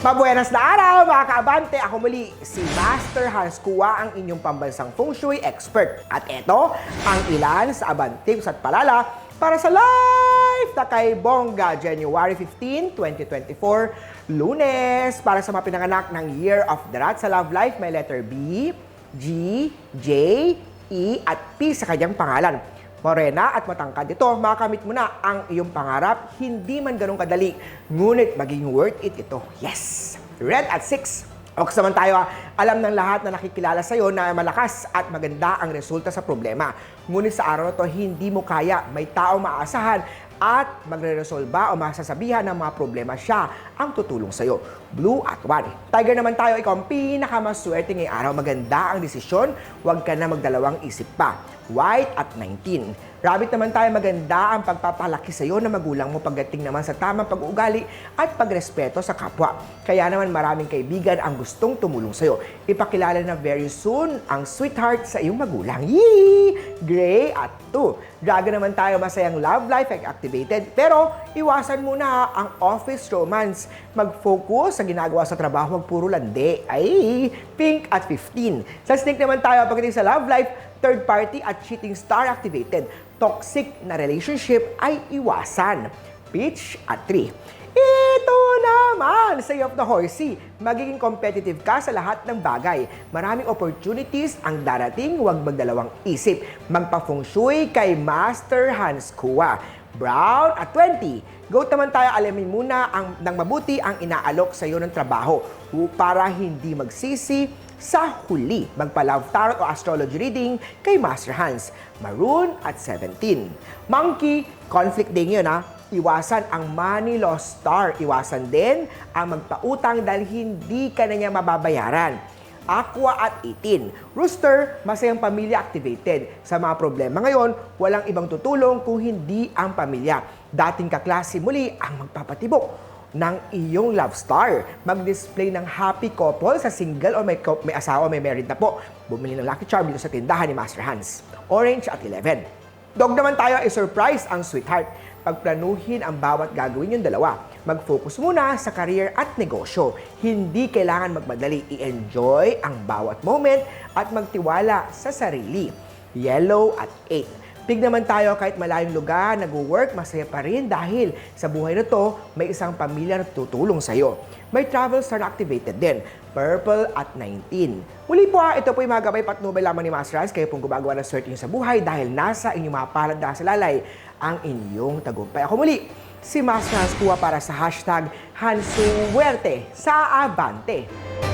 Mabuenas na araw mga kaabante! Ako muli, si Master Hans Kua, ang inyong pambansang feng shui expert. At ito, ang ilan sa Abante at Palala para sa live na kay Bongga, January 15, 2024, Lunes. Para sa mga pinanganak ng Year of the Rat sa Love Life, may letter B, G, J, E, at P sa kanyang pangalan. Morena at matangkad ito, makamit mo na ang iyong pangarap, hindi man ganun kadali, ngunit maging worth it ito. Yes! Red at 6. O naman tayo, ah. alam ng lahat na nakikilala sa'yo na malakas at maganda ang resulta sa problema. Ngunit sa araw na to, hindi mo kaya, may tao maasahan at magre-resolba o masasabihan ng mga problema siya ang tutulong sa'yo. Blue at 1. Tiger naman tayo, ikaw ang pinakamaswerte ngayong araw. Maganda ang desisyon, huwag ka na magdalawang isip pa. White at 19. Rabbit naman tayo, maganda ang pagpapalaki sa iyo ng magulang mo pagdating naman sa tamang pag-uugali at pagrespeto sa kapwa. Kaya naman maraming kaibigan ang gustong tumulong sa iyo. Ipakilala na very soon ang sweetheart sa iyong magulang. Yee! Gray at 2. Dragon naman tayo, masayang love life ay activated. Pero iwasan muna ang office romance. Mag-focus sa ginagawa sa trabaho, wag puro landi. Ay, pink at 15. Sa snake naman tayo, pagdating sa love life, third party at cheating star activated. Toxic na relationship ay iwasan. Peach at 3. Ito naman, say of the horsey. Magiging competitive ka sa lahat ng bagay. Maraming opportunities ang darating, huwag magdalawang isip. Magpa-feng shui kay Master Hans Kua. Brown at 20. Go naman tayo, alamin muna ang, ng mabuti ang inaalok sa iyo ng trabaho para hindi magsisi sa huli. Magpa-love tarot o astrology reading kay Master Hans. Maroon at 17. Monkey, conflict din yun ha. Iwasan ang money loss star. Iwasan din ang magpautang dahil hindi ka na niya mababayaran. Aqua at 18. Rooster, masayang pamilya activated. Sa mga problema ngayon, walang ibang tutulong kung hindi ang pamilya. Dating kaklase muli ang magpapatibok ng iyong love star. Mag-display ng happy couple sa single o may, may asawa, may married na po. Bumili ng Lucky Charm dito sa tindahan ni Master Hans. Orange at 11. Dog naman tayo ay surprise ang sweetheart. Pagplanuhin ang bawat gagawin yung dalawa. Mag-focus muna sa career at negosyo. Hindi kailangan magmadali. I-enjoy ang bawat moment at magtiwala sa sarili. Yellow at 8. Pig naman tayo kahit malayong lugar, nag-work, masaya pa rin dahil sa buhay na to, may isang pamilya na tutulong sa'yo. May travel star activated din. Purple at 19. Muli po ha, ito po yung mga gabay patnubay lamang ni Master Hans. Kayo pong gumagawa ng searching sa buhay dahil nasa inyong mga palad na sa lalay ang inyong tagumpay. Ako muli, si Master Hans Kuha para sa hashtag Hansuwerte sa Abante.